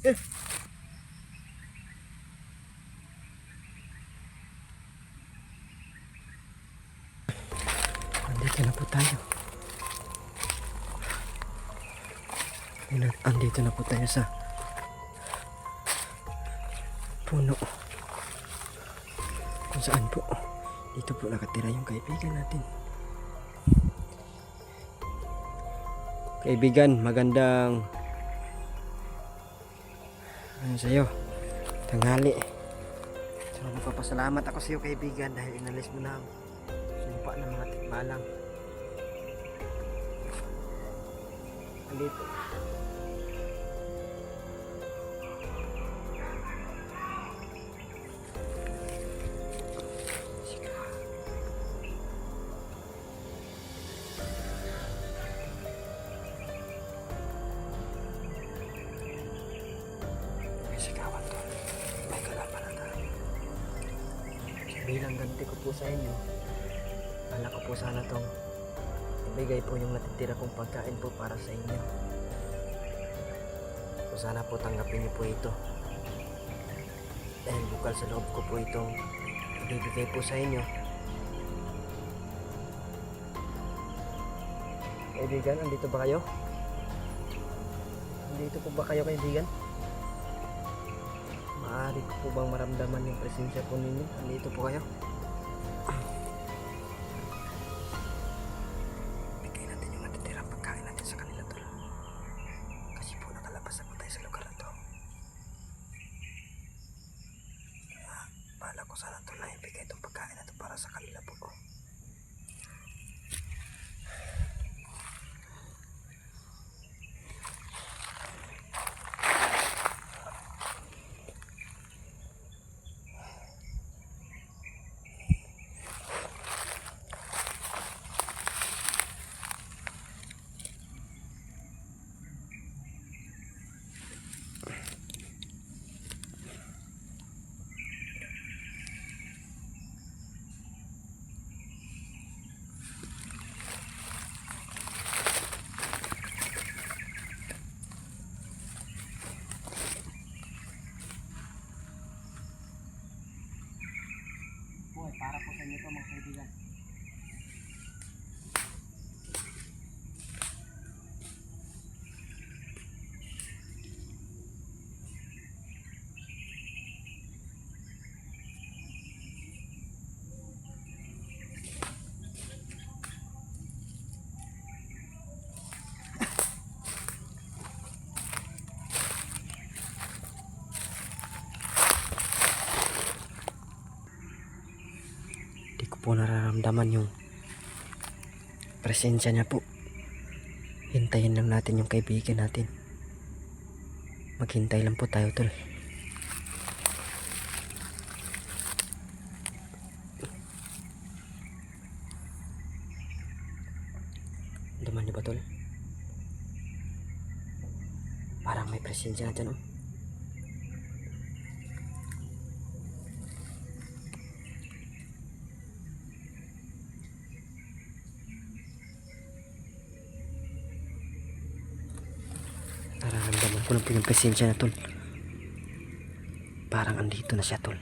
Eh. Andito na po tayo. Andito- na po tayo sa puno. Kung saan po. Dito po nakatira yung kaibigan natin. Kaibigan, magandang ano sa'yo? Tanghali. So, magpapasalamat ako sa'yo kaibigan dahil inalis mo na ang sumpa ng mga tikbalang. Andito. Po sa inyo, ala ko po sana tong ibigay po yung natitira kong pagkain po para sa inyo. So sana po tanggapin niyo po ito. Dahil bukal sa loob ko po itong ibibigay po sa inyo. Kaibigan, andito ba kayo? Andito po ba kayo kaibigan? Maaari ko po bang maramdaman yung presensya po ninyo? Andito po kayo? Bigay natin yung natitirang pagkain natin sa kanila tol. Kasi po nakalabas na po tayo sa lugar na to. Kaya, bahala ko sana tol na ibigay itong pagkain na to para sa kanila po. Boy, para po sa inyo to mga kaibigan. Po nararamdaman yung presensya niya po. Hintayin lang natin yung kaibigan natin. Maghintay lang po tayo tol. Duman niyo ba tol? Parang may presensya na dyan oh. Presensya na tol. Parang andito na siya tol.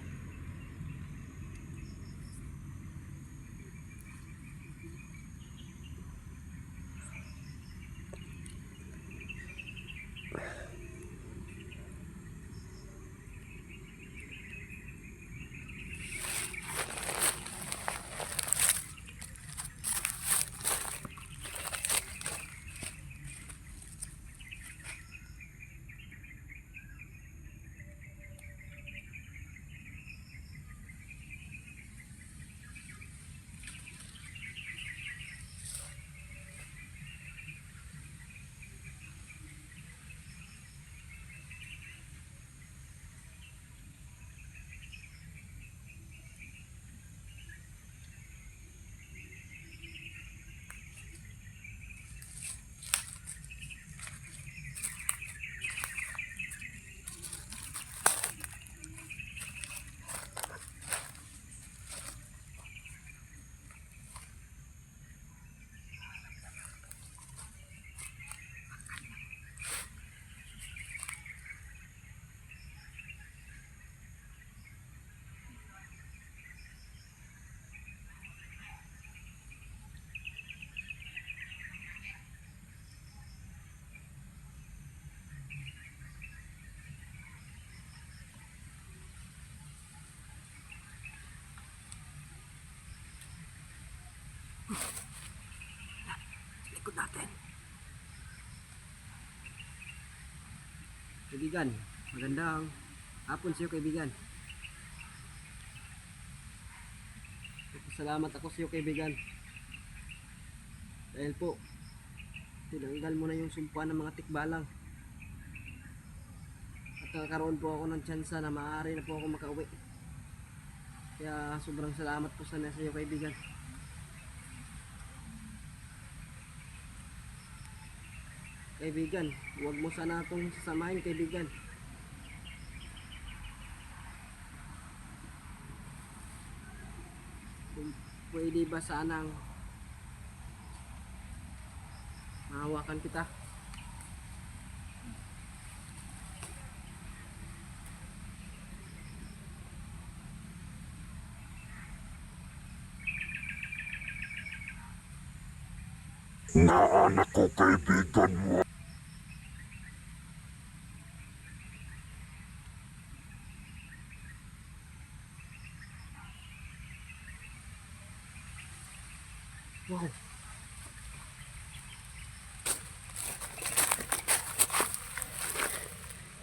Kaibigan, magandang hapon sa iyo kaibigan. Salamat ako sa iyo kaibigan. Dahil po, tinanggal mo na yung sumpa ng mga tikbalang. At nagkaroon po ako ng tsansa na maaari na po ako makauwi. Kaya sobrang salamat po sana sa iyo kaibigan. Kaibigan, huwag mo sana itong sasamahin kaibigan. Kung pwede ba sanang mahawakan kita? Naanak ko kaibigan mo. Wow.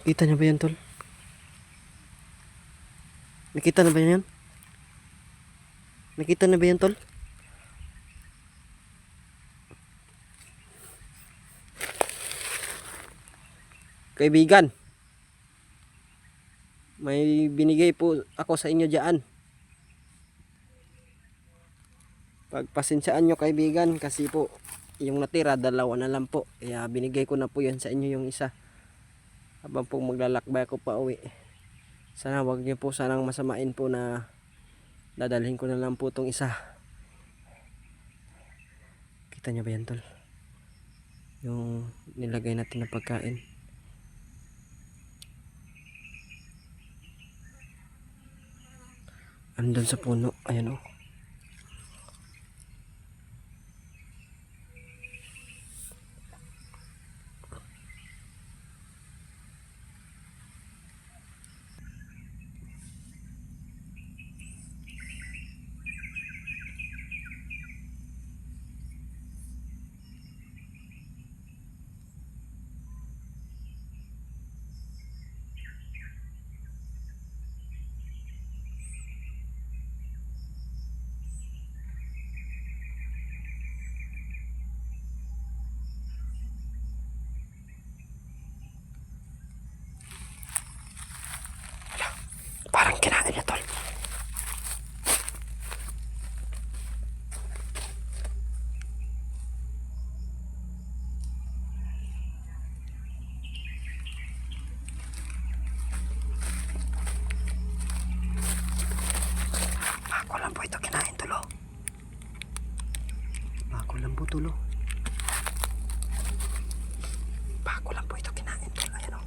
Kita niyo ba yan, Tol? Nakita na ba yan? Nakita na ba yan, Tol? Kaibigan, may binigay po ako sa inyo diyan. Pagpasensyaan nyo kaibigan kasi po yung natira dalawa na lang po. Kaya binigay ko na po yan sa inyo yung isa. Habang po maglalakbay ako pa uwi. Sana wag niyo po sanang masamain po na dadalhin ko na lang po tong isa. Kita niyo ba yan tol? Yung nilagay natin na pagkain. Andun sa puno. Ayan oh. Parang kinain niya tol. Ako lang po ito kinain tulo. Ako lang po tulo. Bako lang po ito kinain tol. Ayan o.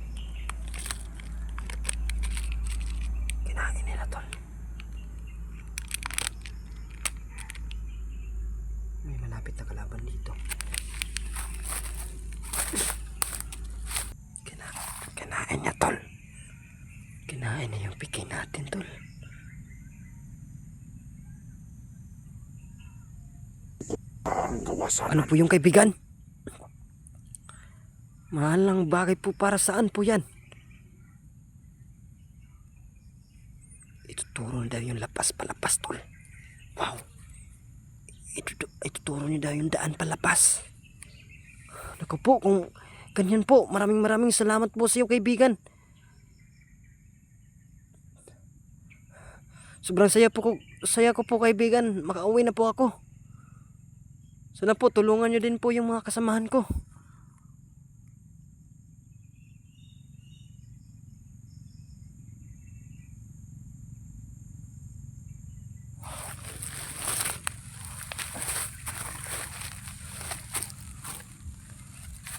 Kinain nila tol. May malapit na kalaban dito. Kina kinain niya tol. Kinain niya yung pikin natin tol. Ang gawa sa Ano po yung kaibigan? Mahal lang bagay po para saan po yan? Ituturo daw yung lapas palapas tol. Wow. Itutu ituturo niyo daw yung daan palapas. Naku po, kung ganyan po, maraming maraming salamat po sa iyo kaibigan. Sobrang saya po ko, saya ko po kaibigan. Makauwi na po ako. Sana po, tulungan nyo din po yung mga kasamahan ko.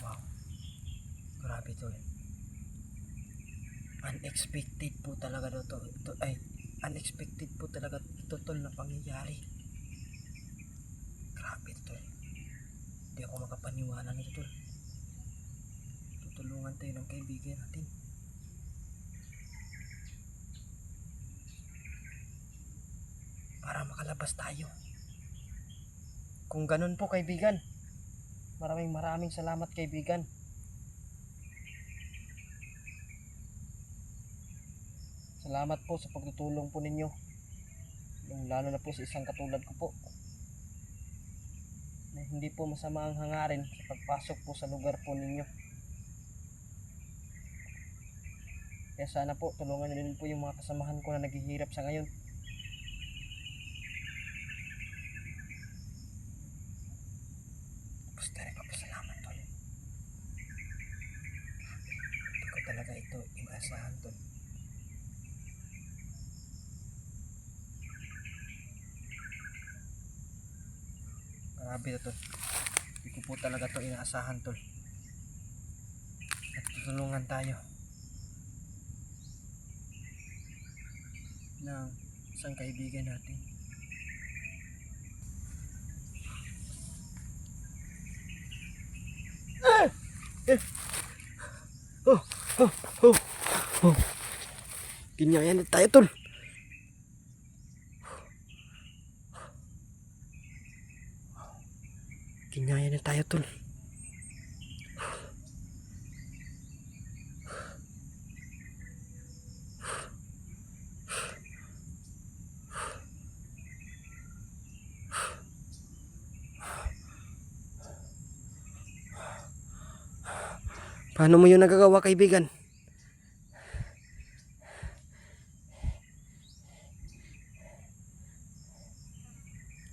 Wow. Grabe to eh. Unexpected po talaga to. Ito, ay, unexpected po talaga ito tol na pangyayari. Grabe to eh. Hindi ako makapaniwala nito tol. Tutulungan tayo ng kaibigan natin. Para makalabas tayo. Kung ganun po kaibigan. Maraming maraming salamat kaibigan. Salamat po sa pagtutulong po ninyo. Lalo na po sa isang katulad ko po. Hindi po masama ang hangarin sa pagpasok po sa lugar po ninyo. Kaya sana po tulungan niyo din po yung mga kasamahan ko na naghihirap sa ngayon. Basta nagpapasalamat tol. Hindi ko talaga ito inaasahan tol. Grabe na tol. Hindi ko po talaga to inaasahan tol. At tutulungan tayo. ng isang kaibigan natin. Oh, oh, oh, oh. Kinyayan na tayo, tol. Kinyayan na tayo, tol. Paano mo yun nagagawa, kaibigan?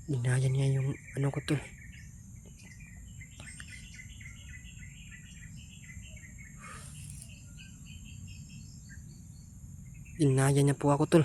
Inayan niya yung ano ko tol. Inayan niya po ako tol.